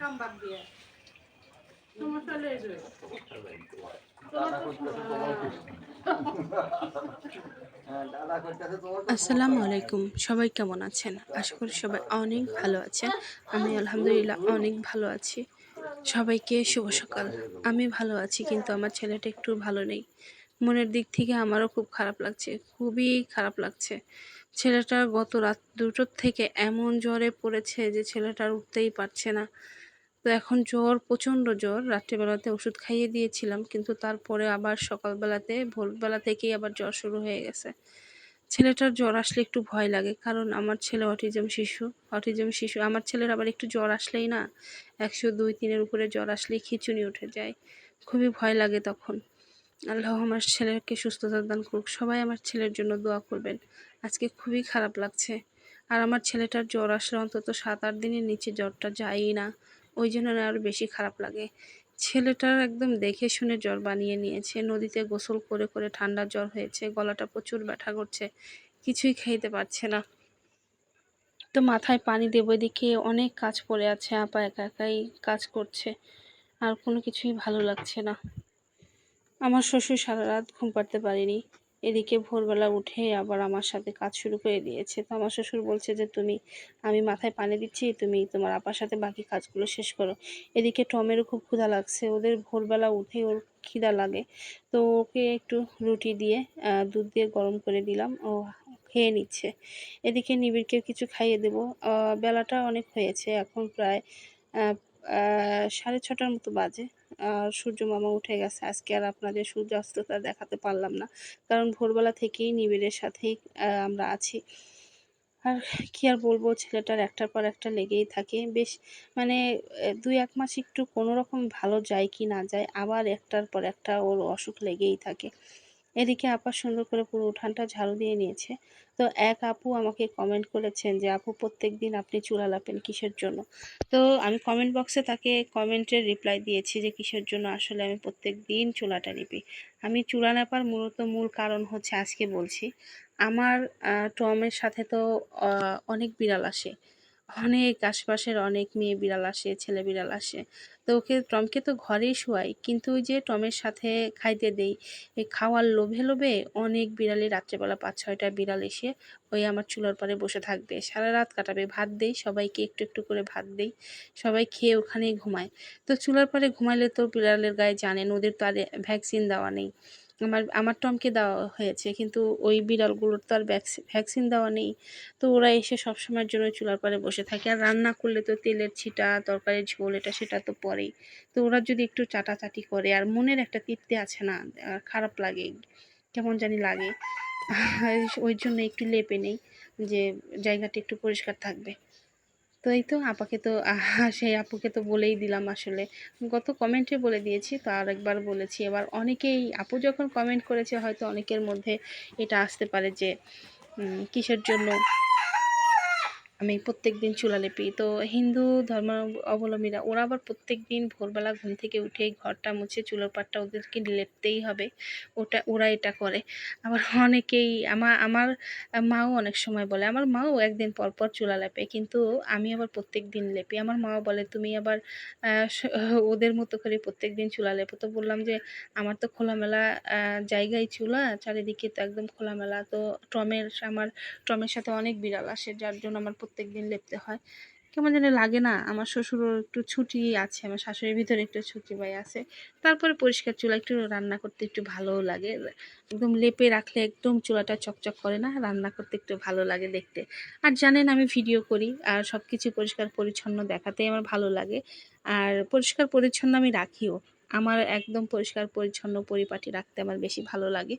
তোমার কিছু। আসসালামু আলাইকুম। সবাই কেমন আছেন? আশা করি সবাই অনেক ভালো আছেন। আমি আলহামদুলিল্লাহ অনেক ভালো আছি। সবাইকে শুভ সকাল। আমি ভালো আছি, কিন্তু আমার ছেলেটা একটু ভালো নেই। মনের দিক থেকে আমারও খুব খারাপ লাগছে, খুবই খারাপ লাগছে। ছেলেটার গত রাত দুটোর থেকে এমন জ্বরে পড়েছে যে ছেলেটার উঠতেই পারছে না। তো এখন জ্বর, প্রচণ্ড জ্বর। রাত্রিবেলাতে ওষুধ খাইয়ে দিয়েছিলাম, কিন্তু তারপরে আবার সকালবেলাতে, ভোরবেলা থেকেই আবার জ্বর শুরু হয়ে গেছে। ছেলেটার জ্বর আসলে একটু ভয় লাগে, কারণ আমার ছেলে অটিজম শিশু। অটিজম শিশু, আমার ছেলের আবার একটু জ্বর আসলেই না, একশো দুই তিনের উপরে জ্বর আসলেই খিচুনি উঠে যায়। খুবই ভয় লাগে তখন। আল্লাহ আমার ছেলেকে সুস্থতা দান করুক, সবাই আমার ছেলের জন্য দোয়া করবেন। আজকে খুবই খারাপ লাগছে। আর আমার ছেলেটার জ্বর আসলে অন্তত সাত আট দিনের নিচে জ্বরটা যায়ই না। ওই জন্য না আরও বেশি খারাপ লাগে। ছেলেটার একদম দেখে শুনে জ্বর বানিয়ে নিয়েছে। নদীতে গোসল করে করে ঠান্ডা জ্বর হয়েছে, গলাটা প্রচুর ব্যথা করছে, কিছুই খাইতে পারছে না। তো মাথায় পানি দেবো এদিকে, অনেক কাজ পড়ে আছে, আপা একা একাই কাজ করছে, আর কোনো কিছুই ভালো লাগছে না। আমার শ্বশুর সারা রাত ঘুম পাড়তে পারিনি। এদিকে ভোরবেলা উঠে আবার আমার সাথে কাজ শুরু করে দিয়েছে। তো আমার শ্বশুর বলছে যে, তুমি, আমি মাথায় পানি দিচ্ছি, তুমি তোমার আপার সাথে বাকি কাজগুলো শেষ করো। এদিকে টমেরও খুব ক্ষুধা লাগছে। ওদের ভোরবেলা উঠে ওর খিদা লাগে। তো ওকে একটু রুটি দিয়ে দুধ দিয়ে গরম করে দিলাম। ও খেয়ে নিচ্ছে। এদিকে নিবিড়কে কিছু খাইয়ে দেবো। বেলাটা অনেক হয়েছে। এখন প্রায় সাড়ে ছটার মতো বাজে। আর সূর্য মামা উঠে গেছে। আজকে আর আপনাদের সূর্যাস্তটা দেখাতে পারলাম না। কারণ ভোরবেলা থেকেই নিবিড়ের সাথেই আমরা আছি। আর কি আর বলব, ছেলেটার একটার পর একটা লেগেই থাকে। বেশ মানে দুই এক মাস একটু কোনো রকম ভালো যায় কি না যায়, আবার একটার পর একটা ওর অসুখ লেগেই থাকে। এদিকে আপা সুন্দর করে পুরো উঠানটা ঝাড়ু দিয়ে নিয়েছে। তো এক আপু আমাকে কমেন্ট করেছেন যে, আপু প্রত্যেক দিন আপনি চুলা লাপেন কিসের জন্য? তো আমি কমেন্ট বক্সে তাকে কমেন্টের রিপ্লাই দিয়েছি যে, কিসের জন্য? আসলে আমি প্রত্যেক দিন চুলাটা নিপি। আমি চুলা নাপার মূলত মূল কারণ হচ্ছে আজকে বলছি। আমার টমের সাথে তো অনেক বিড়াল আসে। অনেক আশপাশের অনেক মেয়ে বিড়াল আসে, ছেলে বিড়াল আসে। তো ওকে, টমকে তো ঘরেই শোয়াই, কিন্তু ওই যে টমের সাথে খাইতে দেই এই খাওয়ার লোভে লোভে অনেক বিড়ালই রাত্রেবেলা পাঁচ ছয়টা বিড়াল এসে ওই আমার চুলার পাড়ে বসে থাকবে। সারা রাত কাটাবে, ভাত দেই, সবাইকে একটু একটু করে ভাত দেই, সবাই খেয়ে ওখানেই ঘুমায়। তো চুলার পাড়ে ঘুমাইলে তো বিড়ালের গায়ে জানেন, ওদের তো আর ভ্যাকসিন দেওয়া নেই। আমার আমার টমকে দেওয়া হয়েছে। কিন্তু ওই বিড়ালগুলোর তো আর ভ্যাকসিন দেওয়া নেই। তো ওরা এসে সবসময়ের জন্য চুলার পাড়ে বসে থাকে। আর রান্না করলে তো তেলের ছিটা, তরকারির ঝোল, এটা সেটা তো পরেই। তো ওরা যদি একটু চাটাচাটি করে, আর মনের একটা তৃপ্তি আছে না খারাপ লাগে, কেমন জানি লাগে। ওই জন্য একটু লেপে নেই যে জায়গাটা একটু পরিষ্কার থাকবে। তো এই তো আপাকে তো সেই আপুকে তো বলেই দিলাম আসলে। গত কমেন্টে বলে দিয়েছি, তো আর একবার বলেছি। এবার অনেকেই, আপু যখন কমেন্ট করেছে, হয়তো অনেকের মধ্যে এটা আসতে পারে যে কিসের জন্য আমি প্রত্যেক দিন চুলা লেপি। তো হিন্দু ধর্ম অবলম্বীরা ওরা আবার প্রত্যেক দিন ভোরবেলা ঘুম থেকে উঠে ঘরটা মুছে চুলোর পাটটা ওদেরকে লেপতেই হবে। ওটা, ওরা এটা করে। আবার অনেকেই আমার আমার মাও অনেক সময় বলে, আমার মাও একদিন পর পর চুলা লেপে, কিন্তু আমি আবার প্রত্যেক দিন লেপি। আমার মাও বলে, তুমি আবার ওদের মতো করে প্রত্যেক দিন চুলা লেপো। তো বললাম যে, আমার তো খোলামেলা জায়গায় চুলা, চারিদিকে তো একদম খোলামেলা। তো টমের, আমার টমের সাথে অনেক বিড়াল আসে, যার জন্য আমার প্রত্যেক দিন লেপতে হয়। কেমন যেন লাগে না, আমার শ্বশুরও একটু ছুটি আছে, আমার শাশুড়ির ভিতরে একটু ছুটি ভাই আছে। তারপরে পরিষ্কার চুলা একটু রান্না করতে একটু ভালোও লাগে। একদম লেপে রাখলে একদম চুলাটা চকচক করে না, রান্না করতে একটু ভালো লাগে দেখতে। আর জানেন আমি ভিডিও করি, আর সব কিছু পরিষ্কার পরিচ্ছন্ন দেখাতেই আমার ভালো লাগে। আর পরিষ্কার পরিচ্ছন্ন আমি রাখিও। আমার একদম পরিষ্কার, পরিচ্ছন্ন পরিপাটি রাখতে আমার বেশি ভালো লাগে।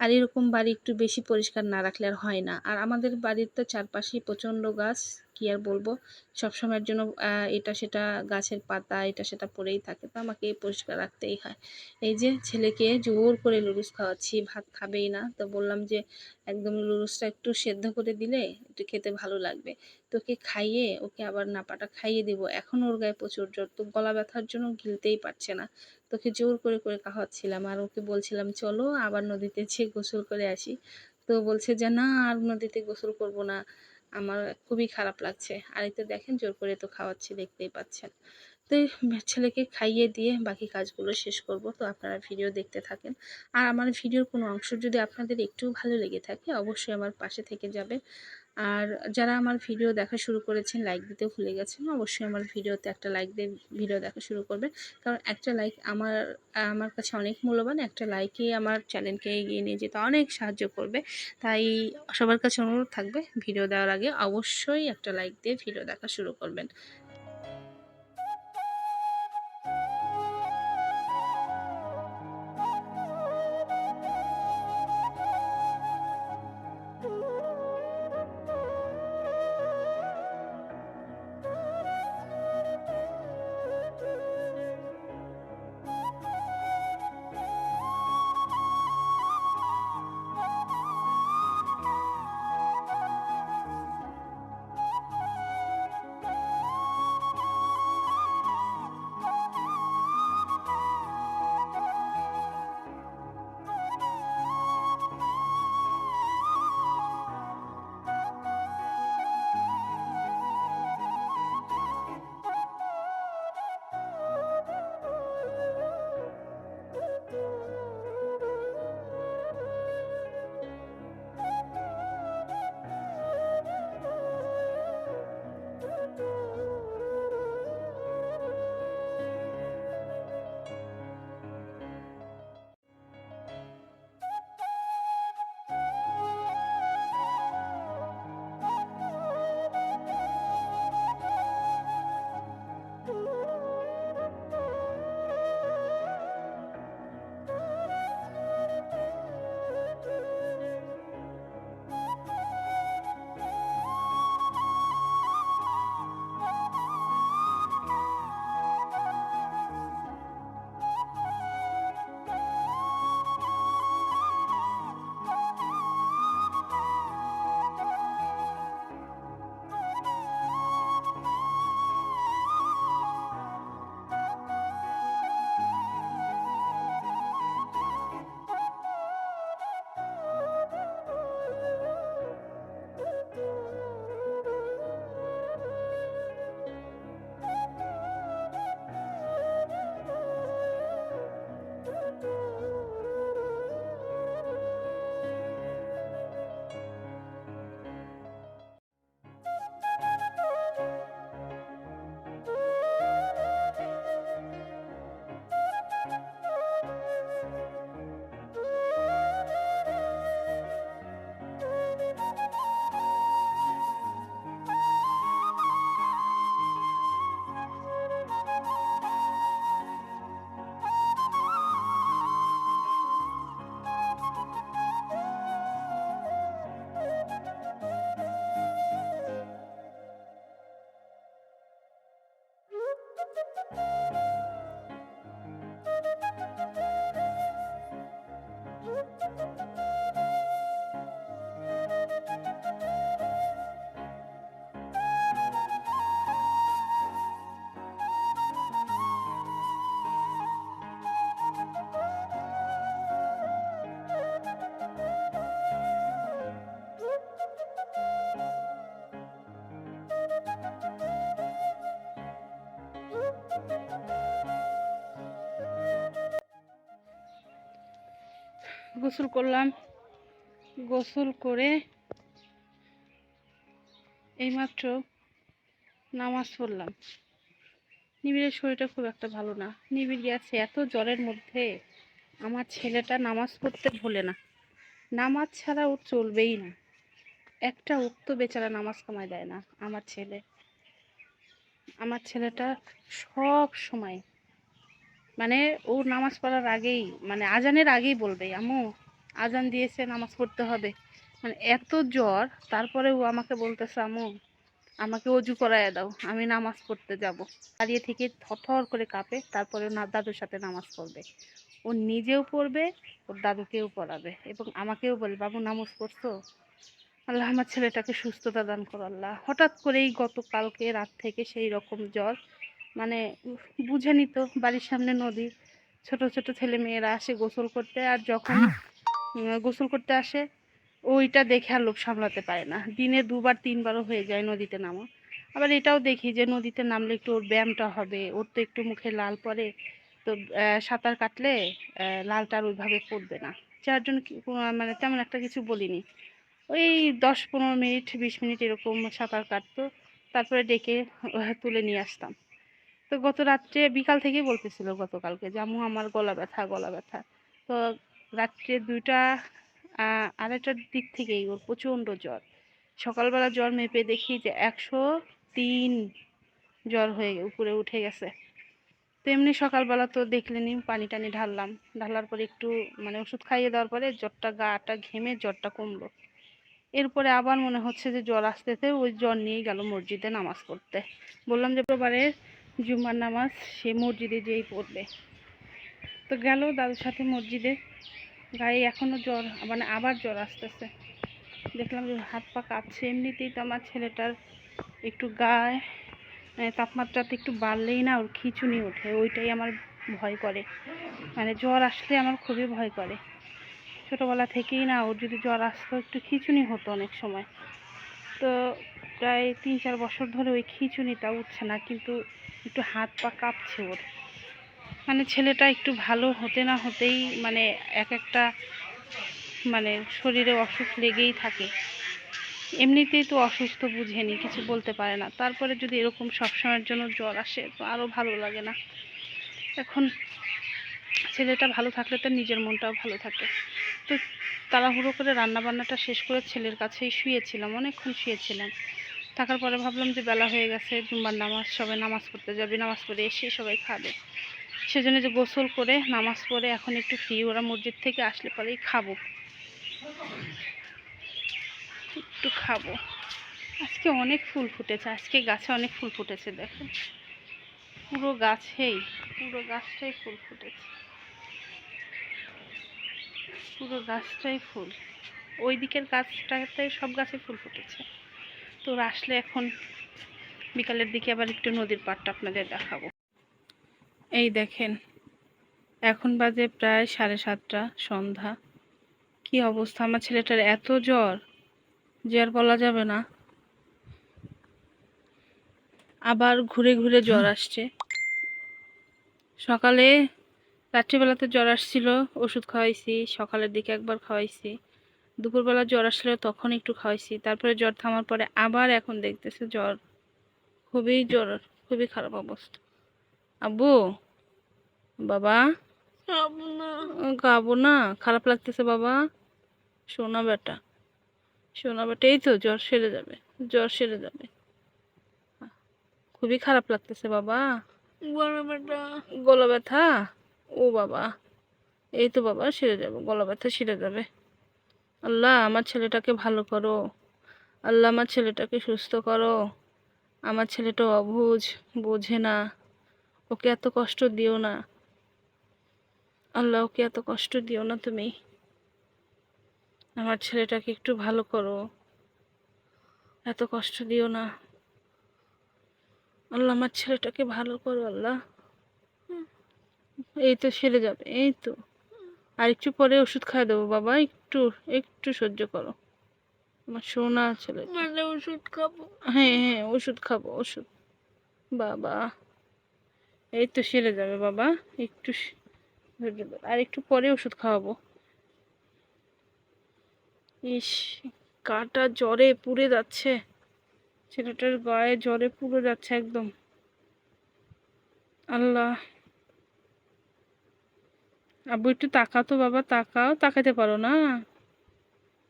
আর এরকম বাড়ি একটু বেশি পরিষ্কার না রাখলে আর হয় না। আর আমাদের বাড়ির তো চারপাশে প্রচণ্ড গাছ। কি আর বলব? সবসময়ের জন্য এটা সেটা গাছের পাতা, এটা সেটা পড়েই থাকে। তো আমাকে পরিষ্কার রাখতেই হয়। এই যে ছেলেকে জোর করে লুরুস খাওয়াচ্ছি, ভাত খাবেই না। তো বললাম যে, একদম লুরুসটা একটু সেদ্ধ করে দিলে একটু খেতে ভালো লাগবে। তোকে খাইয়ে, ওকে আবার নাপাটা খাইয়ে দিব। এখন ওর গায়ে প্রচুর জ্বর। তো গলা ব্যথার জন্য গিলতেই পারছে না। তোকে জোর করে করে খাওয়াচ্ছিলাম। আর ওকে বলছিলাম, চলো আবার নদীতে যেয়ে গোসল করে আসি। তো বলছে যে, না, আর নদীতে গোসল করব না। আমার খুবই খারাপ লাগছে। আর এই তো দেখেন, জোর করে তো খাওয়াচ্ছি, দেখতেই পাচ্ছেন। তো ছেলেকে খাইয়ে দিয়ে বাকি কাজগুলো শেষ করব। তো আপনারা ভিডিও দেখতে থাকেন। আর আমার ভিডিওর কোনো অংশ যদি আপনাদের একটু ভালো লেগে থাকে, অবশ্যই আমার পাশে থেকে যাবে আর যারা আমার ভিডিও দেখা শুরু করেছেন লাইক দিতে ভুলে গেছেন, অবশ্যই আমার ভিডিওতে একটা লাইক দিয়ে ভিডিও দেখা শুরু করবে কারণ একটা লাইক আমার আমার কাছে অনেক মূল্যবান, একটা লাইকই আমার চ্যানেলকে এগিয়ে নিয়ে যেতে অনেক সাহায্য করবে। তাই সবার কাছে অনুরোধ থাকবে ভিডিও দেওয়ার আগে অবশ্যই একটা লাইক দিয়ে ভিডিও দেখা শুরু করবেন। গোসল করলাম। গোসল করে এইমাত্র নামাজ পড়লাম। নিবিড়ের শরীরটা খুব একটা ভালো না। নিবিড় গেছে, এত জলের মধ্যে আমার ছেলেটা নামাজ পড়তে ভোলে না। নামাজ ছাড়া ও চলবেই না। একটা উক্ত বেচারা নামাজ কামায় দেয় না আমার ছেলে। আমার ছেলেটা সব সময় মানে ও নামাজ পড়ার আগেই মানে আজানের আগেই বলবে, আম্মু আজান দিয়েছে, নামাজ পড়তে হবে। মানে এত জ্বর, তারপরে ও আমাকে বলতেছে, আম্মু, আমাকে অজু করায় দাও, আমি নামাজ পড়তে যাব। দাঁড়িয়ে থেকে থর করে কাঁপে, তারপরে না দাদুর সাথে নামাজ পড়বে। ও নিজেও পড়বে, ওর দাদুকেও পড়াবে এবং আমাকেও বলে বাবু, নামাজ পড়ছো? আল্লাহ, আমার ছেলেটাকে সুস্থতা দান করো, আল্লাহ। হঠাৎ করেই গতকালকে রাত থেকে সেই রকম জ্বর মানে বুঝে নিত, বাড়ির সামনে নদী, ছোট ছোট ছেলে মেয়েরা আসে গোসল করতে, আর যখন গোসল করতে আসে, ওইটা দেখে আর লোক সামলাতে পারে না। দিনে দুবার, তিনবারও হয়ে যায় নদীতে নামা। আবার এটাও দেখি যে নদীতে নামলে একটু ওর ব্যায়ামটা হবে, ওর তো একটু মুখে লাল পড়ে, তো সাঁতার কাটলে লালটা আর ওইভাবে পড়বে না। যার জন্য মানে তেমন একটা কিছু বলিনি। ওই দশ পনেরো মিনিট, বিশ মিনিট এরকম সাঁতার কাটতো, তারপরে ডেকে তুলে নিয়ে আসতাম। তো গত রাত্রে, বিকাল থেকেই বলতেছিল গতকালকে যে, আম্মু, আমার গলা ব্যথা গলা ব্যথা। তো রাত্রে দুইটা আড়াইটার দিক থেকেই ওর প্রচণ্ড জ্বর। সকালবেলা জ্বর মেপে দেখি যে একশো তিন জ্বর হয়ে উপরে উঠে গেছে। তো সকালবেলা তো দেখলেনি পানি টানি ঢাললাম। ঢালার পরে একটু মানে ওষুধ খাইয়ে দেওয়ার পরে জ্বরটা গাটা ঘেমে জ্বরটা কমলো। এরপরে আবার মনে হচ্ছে যে জ্বর আসতেছে, ওই জ্বর নিয়েই গেল মসজিদে নামাজ পড়তে। বললাম যে প্রবারে জুম্মার নামাজ সে মসজিদে যেই পড়বে। তো গেল দাদুর সাথে মসজিদে। গায়ে এখনও জ্বর মানে আবার জ্বর আসতেছে। দেখলাম যে হাত পা কাঁপছে। এমনিতেই তো আমার ছেলেটার একটু গায়ে মানে তাপমাত্রাতে একটু বাড়লেই না, ওর খিঁচুনি ওঠে। ওইটাই আমার ভয় করে। মানে জ্বর আসলে আমার খুবই ভয় করে। ছোটোবেলা থেকেই না, ওর যদি জ্বর আসতো, একটু খিঁচুনি হতো অনেক সময়। তো প্রায় তিন চার বছর ধরে ওই খিঁচুনিটা উঠছে না, কিন্তু একটু হাত পা কাঁপছে ওর। মানে ছেলেটা একটু ভালো হতে না হতেই মানে এক একটা মানে শরীরে অসুখ লেগেই থাকে। এমনিতেই তো অসুস্থ বুঝেনি, কিছু বলতে পারে না। তারপরে যদি এরকম সবসময়ের জন্য জ্বর আসে, তো আরও ভালো লাগে না। এখন ছেলেটা ভালো থাকলে তো নিজের মনটাও ভালো থাকে। তো তাড়াহুড়ো করে রান্নাবান্নাটা শেষ করে ছেলের কাছেই শুয়েছিলাম, অনেকক্ষণ শুয়েছিলাম। থাকার পরে ভাবলাম যে বেলা হয়ে গেছে জুম্বার নামাজ সবাই নামাজ পড়তে যাবে, নামাজ পড়ে এসে সবাই খাবে। সেজন্য যে গোসল করে, নামাজ পড়ে এখন একটু ফ্রি ওরা মসজিদ থেকে আসলে পরেই খাব। একটু খাব। আজকে অনেক ফুল ফুটেছে, আজকে গাছে অনেক ফুল ফুটেছে, দেখো। পুরো গাছেই পুরো গাছটাই ফুল ফুটেছে। পুরো গাছটাই ফুল। ওই দিকের গাছটাতে সব গাছে ফুল ফুটেছে। তো আসলে এখন বিকালের দিকে আবার একটু নদীর পাড়টা আপনাদের দেখাবো। এই দেখেন, এখন বাজে প্রায় সাড়ে সাতটা, সন্ধ্যা। কি অবস্থা? আমার ছেলেটার এত জ্বর যে আর বলা যাবে না। আবার ঘুরে ঘুরে জ্বর আসছে। সকালে রাত্রিবেলাতে জ্বর আসছিল, ওষুধ খাওয়াইছি, সকালের দিকে একবার খাওয়াইছি। দুপুরবেলা জ্বর আসলে তখন একটু খাওয়াইছি, তারপরে জ্বর থামার পরে আবার এখন দেখতেছে জ্বর। খুবই জ্বর, খুবই খারাপ অবস্থা। আব্বু? বাবা? গাবো না। খারাপ লাগতেছে বাবা। শোনা বেটা। শোনা বেটা এই তো জ্বর সেরে যাবে। জ্বর সেরে যাবে। খুবই খারাপ লাগতেছে বাবা। গলা ব্যথা? ও বাবা। এই তো বাবা সেরে যাবে। গলা ব্যথা সেরে যাবে। আল্লাহ আমার ছেলেটাকে ভালো করো। আল্লাহ আমার ছেলেটাকে সুস্থ করো। আমার ছেলেটা অবুঝ বোঝে না। ওকে এত কষ্ট দিও না। আল্লাহ ওকে এত কষ্ট দিও না তুমি। আমার ছেলেটাকে একটু ভালো করো। এত কষ্ট দিও না। আল্লাহ আমার ছেলেটাকে ভালো করো আল্লাহ। এই তো সেরে যাবে এই তো। আর একটু পরে ওষুধ খাই দেবো বাবা। একটু একটু সহ্য করো। আমার সোনা ছেলে মানে ওষুধ খাব? হ্যাঁ হ্যাঁ ওষুধ খাব ওষুধ। বাবা। এই তো সেরে যাবে বাবা, একটু। আর একটু পরে ওষুধ খাওয়াবো। ইস, কাটা জ্বরে পুড়ে যাচ্ছে। ছেলেটার গায়ে জ্বরে পুড়ে যাচ্ছে একদম। আল্লাহ। আব্বু, একটু তাকাও তো বাবা, তাকাও। তাকাতে পারো না।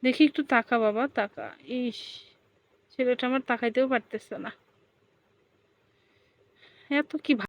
দেখি একটু তাকা বাবা, তাকা। ইস, ছেলেটা আমার তাকাইতেও পারতেছে না। এত কি